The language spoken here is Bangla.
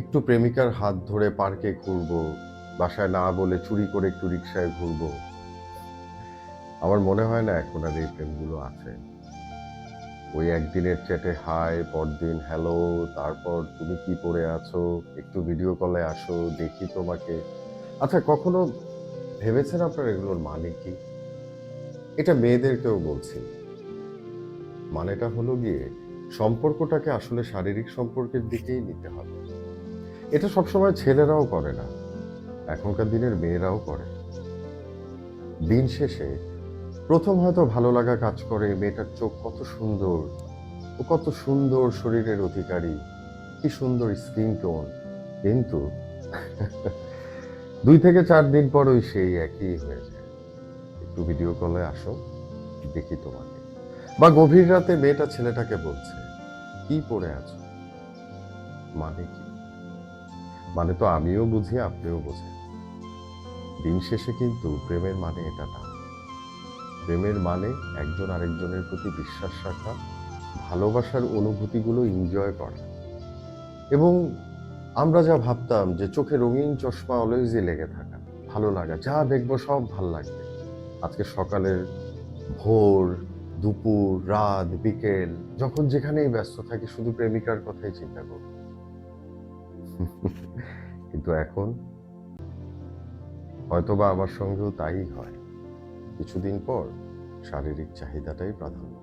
একটু প্রেমিকার হাত ধরে পার্কে ঘুরবো, বাসায় না বলে চুরি করে একটু রিক্সায় ঘুরবো। আমার মনে হয় না এখন আর এই প্রেমগুলো আছে। ওই একদিনের চ্যাটে হাই পরদিন হ্যালো, তারপর তুমি কি পরে আছো? একটু ভিডিও কলে আসো, দেখি তোমাকে। আচ্ছা কখনো ভেবেছেন আপনার এগুলোর মানে কি? এটা মেয়েদেরকেও বলছি। মানেটা হলো গিয়ে, সম্পর্কটাকে আসলে শারীরিক সম্পর্কের দিকেই নিতে হবে। এটা সবসময় ছেলেরাও করে না, এখনকার দিনের মেয়েরাও করে। দিন শেষে প্রথম হয়তো ভালো লাগা কাজ করে, মেয়েটার চোখ কত সুন্দর, ও কত সুন্দর শরীরের অধিকারী, কি সুন্দর স্কিন টোন। কিন্তু দুই থেকে চার দিন পর ওই সেই একই হয়ে যায়। একটু ভিডিও কলে আসো, দেখি তোমাকে। বা গভীর রাতে মেয়েটা ছেলেটাকে বলছে, কি পড়ে আছো? মানে কি? মানে তো আমিও বুঝি, আপনিও বোঝেন। দিন শেষে কিন্তু প্রেমের মানে এটা না। প্রেমের মানে একজন আরেকজনের প্রতি বিশ্বাস রাখা, ভালোবাসার অনুভূতিগুলো এনজয় করা। এবং আমরা যা ভাবতাম যে চোখে রঙিন চশমা অলওয়েজই লেগে থাকা, ভালো লাগা, যা দেখব সব ভালো লাগবে। আজকে সকালের ভোর, দুপুর, রাত, বিকেল, যখন যেখানেই ব্যস্ত থাকি, শুধু প্রেমিকার কথাই চিন্তা করব কিন্তু এখন হয়তোবা আমার সঙ্গেও তাই হয়। কিছুদিন পর শারীরিক চাহিদাটাই প্রাধান্য